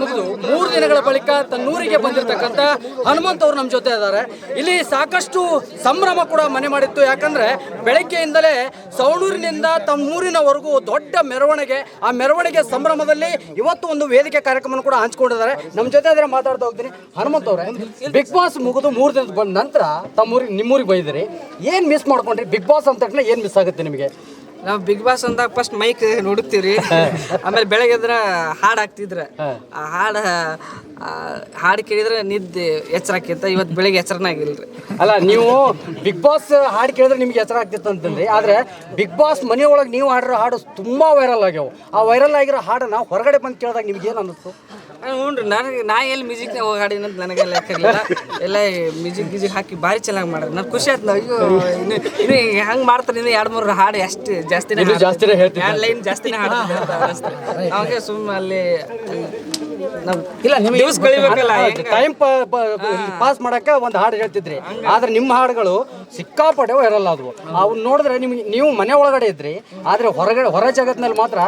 ಮುಗಿದು ಮೂರು ದಿನಗಳ ಬಳಿಕ ತನ್ನೂರಿಗೆ ಬಂದಿರತಕ್ಕಂತ ಹನುಮಂತ್ ಅವರು ನಮ್ಮ ಜೊತೆ ಇದ್ದಾರೆ. ಇಲ್ಲಿ ಸಾಕಷ್ಟು ಸಂಭ್ರಮ ಕೂಡ ಮನೆ ಮಾಡಿತ್ತು. ಯಾಕಂದ್ರೆ ಬೆಳಗ್ಗೆಯಿಂದಲೇ ಸವಣೂರಿನಿಂದ ತಮ್ಮೂರಿನವರೆಗೂ ದೊಡ್ಡ ಮೆರವಣಿಗೆ. ಆ ಮೆರವಣಿಗೆ ಸಂಭ್ರಮದಲ್ಲಿ ಇವತ್ತು ಒಂದು ವೇದಿಕೆ ಕಾರ್ಯಕ್ರಮ ಕೂಡ ಹಂಚ್ಕೊಂಡಿದ್ದಾರೆ. ನಮ್ಮ ಜೊತೆ ಆದರೆ ಮಾತಾಡ್ತಾ ಹೋಗ್ತೀನಿ. ಹನುಮಂತ್ ಅವರೇ ಬಿಗ್ ಬಾಸ್ ಮುಗಿದು ಮೂರು ದಿನದ ಬಂದ ನಂತರ ತಮ್ಮೂರಿಗೆ ನಿಮ್ಮೂರಿಗೆ ಬೈದಿರಿ ಏನು ಮಿಸ್ ಮಾಡ್ಕೊಂಡ್ರಿ? ಬಿಗ್ ಬಾಸ್ ಅಂತ ಏನು ಮಿಸ್ ಆಗುತ್ತೆ ನಿಮಗೆ? ನಾವು ಬಿಗ್ ಬಾಸ್ ಅಂದಾಗ ಫಸ್ಟ್ ಮೈಕ್ ನೋಡುತ್ತೀವ್ರಿ. ಆಮೇಲೆ ಬೆಳಗ್ಗೆ ಎದ್ರ ಹಾಡು ಹಾಕ್ತಿದ್ರ. ಆ ಹಾಡು ಹಾಡು ಕೇಳಿದ್ರೆ ನಿದ್ದೆ ಎಚ್ಚರ ಆಕಿತ್ತ ಇವತ್ತು ಬೆಳಗ್ಗೆ ಎಚ್ಚರನೇ ಆಗಿಲ್ರಿ. ಅಲ್ಲ ನೀವು ಬಿಗ್ ಬಾಸ್ ಹಾಡು ಕೇಳಿದ್ರೆ ನಿಮ್ಗೆ ಎಚ್ಚರ ಆಗ್ತಿತ್ತು ಅಂತಂದ್ರಿ. ಆದ್ರೆ ಬಿಗ್ ಬಾಸ್ ಮನೆಯೊಳಗೆ ನೀವು ಹಾಡಿರೋ ಹಾಡು ತುಂಬಾ ವೈರಲ್ ಆಗ್ಯಾವ. ಆ ವೈರಲ್ ಆಗಿರೋ ಹಾಡನ್ನ ಹೊರಗಡೆ ಬಂದು ಕೇಳಿದಾಗ ನಿಮ್ಗೆ ಏನು ಅನ್ನಿಸ್ತು? ಹ್ಞೂ ರೀ ನನಗೆ ನಾ ಎಲ್ಲಿ ಮ್ಯೂಸಿಕ್ ಹಾಡಿನ ಅಂತ ನನಗೆಲ್ಲ ಲೆಕ್ಕಿಲ್ಲ ಎಲ್ಲ ಮ್ಯೂಸಿಕ್ ಗೀಜಿಕ್ ಹಾಕಿ ಭಾರಿ ಚೆನ್ನಾಗಿ ಮಾಡಿದ್ರು ನನಗೆ ಖುಷಿ ಆಯ್ತು ಅಯ್ಯೋ ಇನ್ನು ಇನ್ನು ಹೆಂಗೆ ಮಾಡ್ತಾರೆ ಇನ್ನು ಎರಡು ಮೂರು ಹಾಡು ಎಷ್ಟು ಜಾಸ್ತಿನೇ ಜಾಸ್ತಿನೇ ಲೈನ್ ಜಾಸ್ತಿನೇ ಹಾಡ್ತಾರೆ ಅವಾಗ ಸುಮ್ಮನೆ ಅಲ್ಲಿ ಇಲ್ಲ ನಿಮಗೆ ದಿವಸ ಕಳಿಬೇಕಲ್ಲ? ಟೈಮ್ ಪಾಸ್ ಮಾಡಕ್ಕೆ ಒಂದು ಹಾಡು ಹೇಳ್ತಿದ್ರಿ. ಆದ್ರೆ ನಿಮ್ಮ ಹಾಡುಗಳು ಸಿಕ್ಕಾಪಟ್ಟೆ ಇರಲ್ಲ ಅದು ಅವ್ನ ನೋಡಿದ್ರೆ ನಿಮ್ಗೆ ನೀವು ಮನೆ ಒಳಗಡೆ ಇದ್ರಿ ಆದ್ರೆ ಹೊರಗಡೆ ಹೊರ ಜಗತ್ತಿನಲ್ಲಿ ಮಾತ್ರ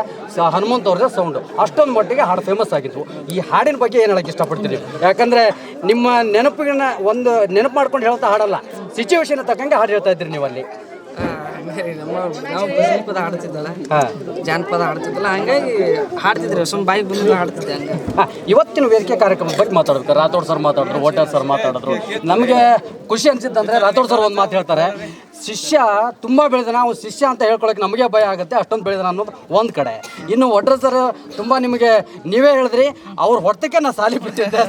ಹನುಮಂತ ಅವ್ರದ್ದು ಸೌಂಡ್ ಅಷ್ಟೊಂದು ಮಟ್ಟಿಗೆ ಹಾಡು ಫೇಮಸ್ ಆಗಿದ್ವು. ಈ ಹಾಡಿನ ಬಗ್ಗೆ ಏನು ಹೇಳಕ್ಕೆ ಇಷ್ಟಪಡ್ತೀರಿ? ಯಾಕಂದ್ರೆ ನಿಮ್ಮ ನೆನಪಿನ ಒಂದು ನೆನಪು ಮಾಡ್ಕೊಂಡು ಹೇಳ್ತಾ ಹಾಡಲ್ಲ. ಸಿಚುವೇಶನ್ ತಕ್ಕಂಗೆ ಹಾಡು ಹೇಳ್ತಾ ಇದ್ರಿ ನೀವು ಅಲ್ಲಿ ನಮ್ಮ ನಾವು ಜಾನಪದ ಆಡ್ತಿದ್ದಲ್ಲ. ಹಾ. ಜಾನಪದ ಹಾಡ್ತಿದ್ದಲ್ಲ ಹಂಗಾಗಿ ಹಾಡ್ತಿದ್ರಿ. ಸುಮ್ ಬಾಯಿಗೆ ಬಂದು ಹಾಡ್ತಿದ್ದೆ ಹಂಗೆ. ಇವತ್ತಿನ ವೇದಿಕೆ ಕಾರ್ಯಕ್ರಮ ಬಗ್ಗೆ ಮಾತಾಡಿದ್ರು ರಾಥೋಡ್ ಸರ್ ಮಾತಾಡಿದ್ರು ಓಟರ್ ಸರ್ ಮಾತಾಡಿದ್ರು. ನಮಗೆ ಖುಷಿ ಅನ್ಸಿತ್ತಂದ್ರೆ ರಾಥೋಡ್ ಸರ್ ಒಂದು ಮಾತು ಹೇಳ್ತಾರೆ. ಶಿಷ್ಯ ತುಂಬ ಬೆಳೆದ ನಾವು ಶಿಷ್ಯ ಅಂತ ಹೇಳ್ಕೊಳಕ್ಕೆ ನಮಗೆ ಭಯ ಆಗುತ್ತೆ ಅಷ್ಟೊಂದು ಬೆಳೆದ ಅನ್ನೋದು ಒಂದು ಕಡೆ. ಇನ್ನು ಒಟ್ರ ಸರ್ ತುಂಬ ನಿಮಗೆ ನೀವೇ ಹೇಳಿದ್ರಿ ಅವ್ರ ಹೊಟ್ಟೆಗೆ ನಾ ಸಾಲಿ ಬಿಟ್ಟಿದ್ದೆ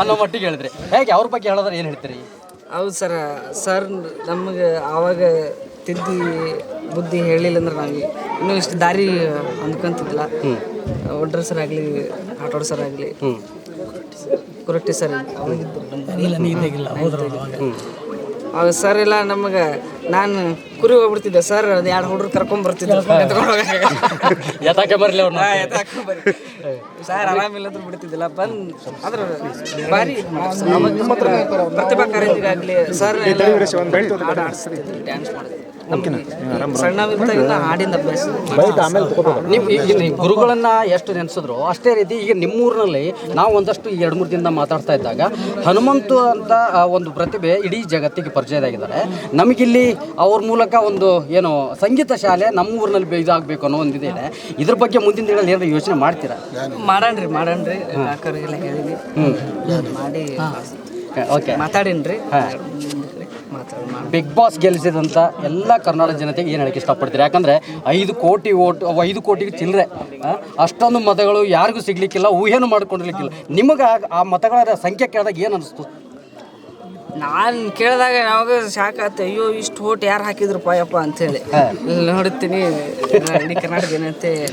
ಅನ್ನೋ ಮಟ್ಟಿಗೆ ಹೇಳಿದ್ರಿ. ಹೇಗೆ ಅವ್ರ ಬಗ್ಗೆ ಹೇಳಿದ್ರೆ ಏನು ಹೇಳ್ತೀರಿ? ಹೌದು ಸರ್. ಸರ್ ನಮಗೆ ಆವಾಗ ತಿದ್ದಿ ಬುದ್ಧಿ ಹೇಳಿಲ್ಲ ಅಂದ್ರೆ ನಾವು ಇನ್ನೂ ಇಷ್ಟು ದಾರಿ ಅಂದ್ಕೊಂತಿದ್ದಿಲ್ಲ ಒಡ್ರ ಸರ್ ಆಗಲಿ ಆಟೋಡ್ ಸರ್ ಆಗಲಿ ಕುರಟ್ಟಿ ಸರ್ ಅವಾಗ. ಸರ್ ಎಲ್ಲ ನಮಗೆ ನಾನು ಕುರಿ ಹೋಗ್ಬಿಡ್ತಿದ್ದೆ. ಸರ್ ಅದು ಎರಡು ಹುಡುಗರು ಕರ್ಕೊಂಡ್ಬರ್ತಿದ್ದೆ. ಸರ್ ಆರಾಮಿಲ್ಲ ಅಂದ್ರೆ ಬಿಡ್ತಿದ್ದಿಲ್ಲ. ಬಂದು ಅದ್ರ ಬಾರಿ ಪ್ರತಿಭಾ ಕಾರಂಜಿಗಾಗಲಿ ಸರ್ ಡ್ಯಾನ್ಸ್ ಮಾಡಿದ್ರು ಹಾಡಿನ ಅಭ್ಯಾಸ ಗುರುಗಳನ್ನ ಎಷ್ಟು ನೆನೆಸಿದ್ರು ಅಷ್ಟೇ ರೀತಿ ಈಗ ನಿಮ್ಮೂರಿನಲ್ಲಿ ನಾವು ಒಂದಷ್ಟು ಈ ಎರಡು ಮೂರು ದಿನ ಮಾತಾಡ್ತಾ ಇದ್ದಾಗ ಹನುಮಂತು ಅಂತ ಆ ಒಂದು ಪ್ರತಿಭೆ ಇಡೀ ಜಗತ್ತಿಗೆ ಪರಿಚಯದಾಗಿದ್ದಾರೆ. ನಮಗಿಲ್ಲಿ ಅವ್ರ ಮೂಲಕ ಒಂದು ಏನು ಸಂಗೀತ ಶಾಲೆ ನಮ್ಮ ಊರಿನಲ್ಲಿ ಬೆ- ಇದಾಗಬೇಕು ಅನ್ನೋ ಒಂದು ಇದೆ ಇದ್ರ ಬಗ್ಗೆ ಮುಂದಿನ ದಿನಗಳಲ್ಲಿ ಏನಾದ್ರು ಯೋಚನೆ ಮಾಡ್ತೀರಾ? ಮಾಡಣ್ರಿ ಮಾಡಣ್ರಿ. ಹೇಳಿ ಹೇಳಿನಿ ಮಾಡಿ ಓಕೆ. ಮಾತಾಡಿನ್ರಿ. ಬಿಗ್ ಬಾಸ್ ಗೆಲ್ಲಿಸಿದಂಥ ಎಲ್ಲ ಕರ್ನಾಟಕ ಜನತೆಗೆ ಏನು ಹೇಳಕ್ಕೆ ಇಷ್ಟಪಡ್ತೀರಿ? ಯಾಕಂದರೆ ಐದು ಕೋಟಿ ಓಟ್ ಐದು ಕೋಟಿಗೆ ಚಿಲ್ಲರೆ. ಅಷ್ಟೊಂದು ಮತಗಳು ಯಾರಿಗೂ ಸಿಗ್ಲಿಕ್ಕಿಲ್ಲ ಊಹೆನೂ ಮಾಡ್ಕೊಂಡಿರ್ಲಿಕ್ಕಿಲ್ಲ. ನಿಮಗೆ ಆ- ಮತಗಳ ಸಂಖ್ಯೆ ಕೇಳಿದಾಗ ಏನು ಅನಿಸ್ತು? ನಾನು ಕೇಳಿದಾಗ ಯಾವಾಗ ಶಾಕ್ ಆಯ್ತು ಅಯ್ಯೋ ಇಷ್ಟು ಓಟ್ ಯಾರು ಹಾಕಿದ್ರಪ್ಪ ಯಪ್ಪ ಅಂತೇಳಿ. ನೋಡ್ತೀನಿ ನೋಡುತ್ತೀನಿ ಇಡೀ ಕರ್ನಾಟಕ ಜನತೆ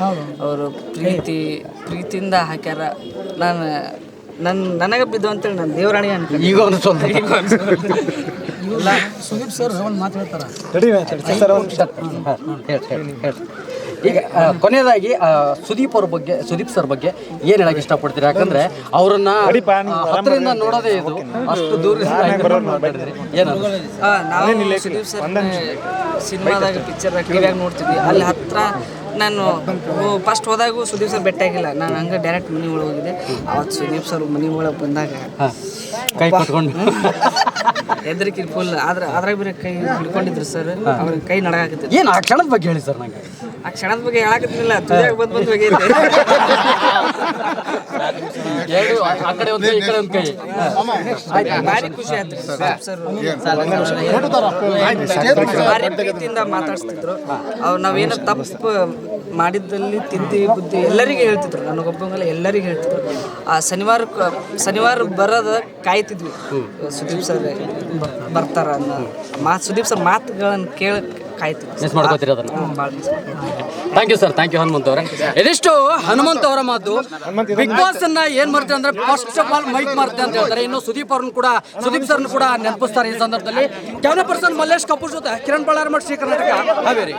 ಅವರು ಪ್ರೀತಿ ಪ್ರೀತಿಯಿಂದ ಹಾಕ್ಯಾರ. ನಾನು ನನ್ನ ನನಗೆ ಬಿದ್ದು ಅಂತೇಳಿ ನಾನು ದೇವರಾಣಿ ಅನ್ಕೊಂಡು. ಈಗ ಅನಿಸ್ತದೆ ಸುದೀಪ್ ಸರ್ ಒಂದು ಮಾತು ಹೇಳ್ತಾರ? ಈಗ ಕೊನೆಯದಾಗಿ ಸುದೀಪ್ ಅವ್ರ ಬಗ್ಗೆ ಸುದೀಪ್ ಸರ್ ಬಗ್ಗೆ ಏನು ಹೇಳಕ್ಕೆ ಇಷ್ಟಪಡ್ತೀರಿ? ಯಾಕಂದ್ರೆ ಅವರನ್ನ ಹತ್ತರಿಂದ ನೋಡೋದೇ ಇದು. ಅಷ್ಟು ದೂರ ನಾವು ಸುದೀಪ್ ಸರ್ ಸಿನಿಮಾದಾಗ ಪಿಕ್ಚರ್ ಟಿವಿಯಾಗ ನೋಡ್ತಿದ್ವಿ. ಅಲ್ಲಿ ಹತ್ರ ನಾನು ಫಸ್ಟ್ ಹೋದಾಗೂ ಸುದೀಪ್ ಸರ್ ಬೆಟ್ಟಾಗಿಲ್ಲ ನಾನು ಹಂಗೆ ಡೈರೆಕ್ಟ್ ಮನೆ ಒಳಗೆ ಹೋಗಿದ್ದೆ. ಅವತ್ತು ಸುದೀಪ್ ಸರ್ ಮನೆ ಒಳಗೆ ಬಂದಾಗ ಕೈ ಕೊಟ್ಕೊಂಡು. ಹೆದರಿಕೆ ಫುಲ್ ಆದ್ರೆ ಅದ್ರಾಗ ಬೇರೆ ಕೈ ಹಿಡ್ಕೊಂಡಿದ್ರು ಸರ್ ಅವ್ರಿಗೆ ಕೈ ನಡಗಾಕತ್ತಿದ್ರು ಏನು ಆ ಕ್ಷಣದ ಬಗ್ಗೆ ಹೇಳಿ ಸರ್ ನಂಗೆ ಆ ಕ್ಷಣದ ಬಗ್ಗೆ ಹೇಳಕತ್ತಿಲ್ಲ ತುದಿಯಾಗ ಬಂದ್ ಬಂದ್ ಎರಡು ಆ- ಕಡೆ ಒಂದು ಕೈ, ಈ ಕಡೆ ಒಂದು ಕೈ. ಭಾರಿ ಖುಷಿ ಆಯ್ತು. ಸರ್. ಭಾರಿ ಪ್ರೀತಿಯಿಂದ ಮಾತಾಡ್ಸ್ತಿದ್ರು. ಅವ್ರು ನಾವೇನೋ ತಪ್ಪು ಮಾಡಿದ್ದಲ್ಲಿ ತಿದ್ದಿ ಬುದ್ಧಿ ಎಲ್ಲರಿಗೂ ಹೇಳ್ತಿದ್ರು. ನನಗೊಬ್ಬಂಗಲ್ಲ ಎಲ್ಲರಿಗೂ ಹೇಳ್ತಿದ್ರು. ಆ ಶನಿವಾರ ಶನಿವಾರ ಬರೋದ ಕಾಯ್ತಿದ್ವಿ. ಸುದೀಪ್ ಸರ್ ಬರ್ತಾರ ಅನ್ನೋ ಮಾತು ಸುದೀಪ್ ಸರ್ ಮಾತುಗಳನ್ನು ಕೇಳ ಕಾಯ್ತಿದ್ವಿ ಮಿಸ್ ಮಾಡ್ಕೋತೀರಿ ಅದನ್ನ? Thank you sir thank you Hanumanth ಅವರೇ. ಇದಿಷ್ಟು ಹನುಮಂತ್ ಅವರ ಮಾತು. ಬಿಗ್ ಬಾಸ್ ಅನ್ನ ಏನ್ ಮಾಡ್ತಾರೆ ಅಂದ್ರೆ ಫಸ್ಟ್ ಆಫ್ ಆಲ್ ಮೈಕ್ ಮಾಡ್ತಾರೆ ಅಂತ ಹೇಳ್ತಾರೆ. ಇನ್ನು ಸುದೀಪ್ ಅವ್ರನ್ನ ಕೂಡ ಸುದೀಪ್ ಸರ್ನ ಕೂಡ ನೆನಪಿಸ್ತಾರೆ ಈ ಸಂದರ್ಭದಲ್ಲಿ. ಕ್ಯಾಮ್ರಾ ಪರ್ಸನ್ ಮಲ್ಲೇಶ್ ಕಪೂರ್ ಜೊತೆ ಕಿರಣ್ ಬಳ್ಳಾರ್ ಮಠ ಶ್ರೀ ಕರ್ನಾಟಕ ಹಾವೇರಿ.